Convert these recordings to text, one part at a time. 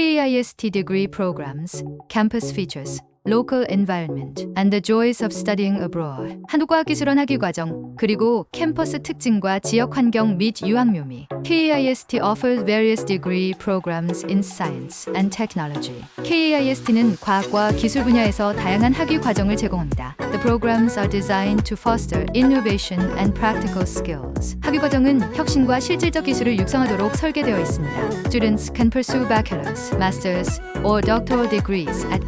KAIST degree programs, campus features, local environment, and the joys of studying abroad. 한국과학기술원 학위 과정, 그리고 캠퍼스 특징과 지역 환경 및 유학 묘미. KAIST offers various degree programs in science and technology. KAIST는 과학과 기술 분야에서 다양한 학위 과정을 제공합니다. The programs are designed to foster innovation and practical skills. 학위 과정은 혁신과 실질적 기술을 육성하도록 설계되어 있습니다. Students can pursue bachelor's, master's, or doctoral degrees at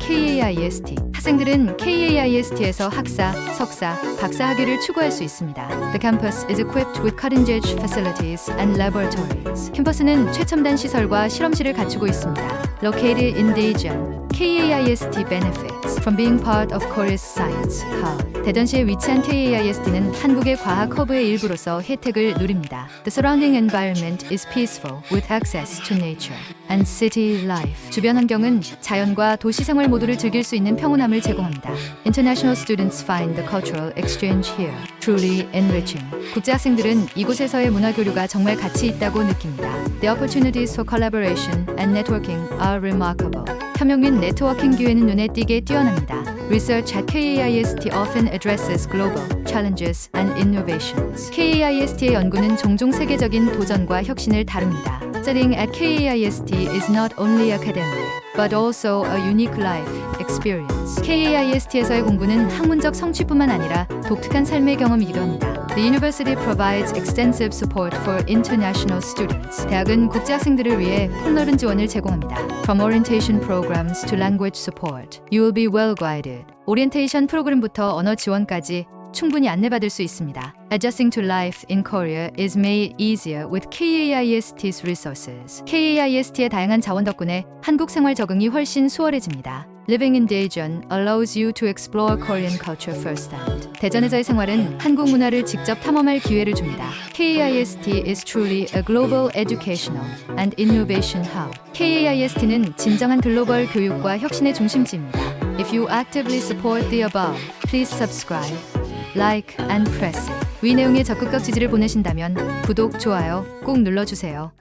KAIST. 학생들은 KAIST에서 학사, 석사, 박사 학위를 추구할 수 있습니다. The campus is equipped with cutting-edge facilities and laboratories. 캠퍼스는 최첨단 시설과 실험실을 갖추고 있습니다. Located in Daejeon, KAIST benefits from being part of Korea's science hub. 대전시에 위치한 KAIST는 한국의 과학 허브의 일부로서 혜택을 누립니다. The surrounding environment is peaceful with access to nature and city life. 주변 환경은 자연과 도시 생활 모두를 즐길 수 있는 평온함을 제공합니다. International students find the cultural exchange here truly enriching. 국제학생들은 이곳에서의 문화 교류가 정말 가치 있다고 느낍니다. The opportunities for collaboration and networking are remarkable. 협력 및 네트워킹 기회는 눈에 띄게 뛰어납니다. Research at KAIST often addresses global challenges and innovations. KAIST의 연구는 종종 세계적인 도전과 혁신을 다룹니다. Studying at KAIST is not only academic, but also a unique life experience. KAIST에서의 공부는 학문적 성취뿐만 아니라 독특한 삶의 경험이기도 합니다. The university provides extensive support for international students. 대학은 국제 학생들을 위해 폭넓은 지원을 제공합니다. From orientation programs to language support, you will be well guided. 오리엔테이션 프로그램부터 언어 지원까지 충분히 안내받을 수 있습니다. Adjusting to life in Korea is made easier with KAIST's resources. KAIST의 다양한 자원 덕분에 한국 생활 적응이 훨씬 수월해집니다. Living in Daejeon allows you to explore Korean culture firsthand. 대전에서의 생활은 한국 문화를 직접 탐험할 기회를 줍니다. KAIST is truly a global educational and innovation hub. KAIST는 진정한 글로벌 교육과 혁신의 중심지입니다. If you actively support the above, please subscribe, Like, and press. 위 내용에 적극적 지지를 보내신다면 구독, 좋아요 꼭 눌러주세요.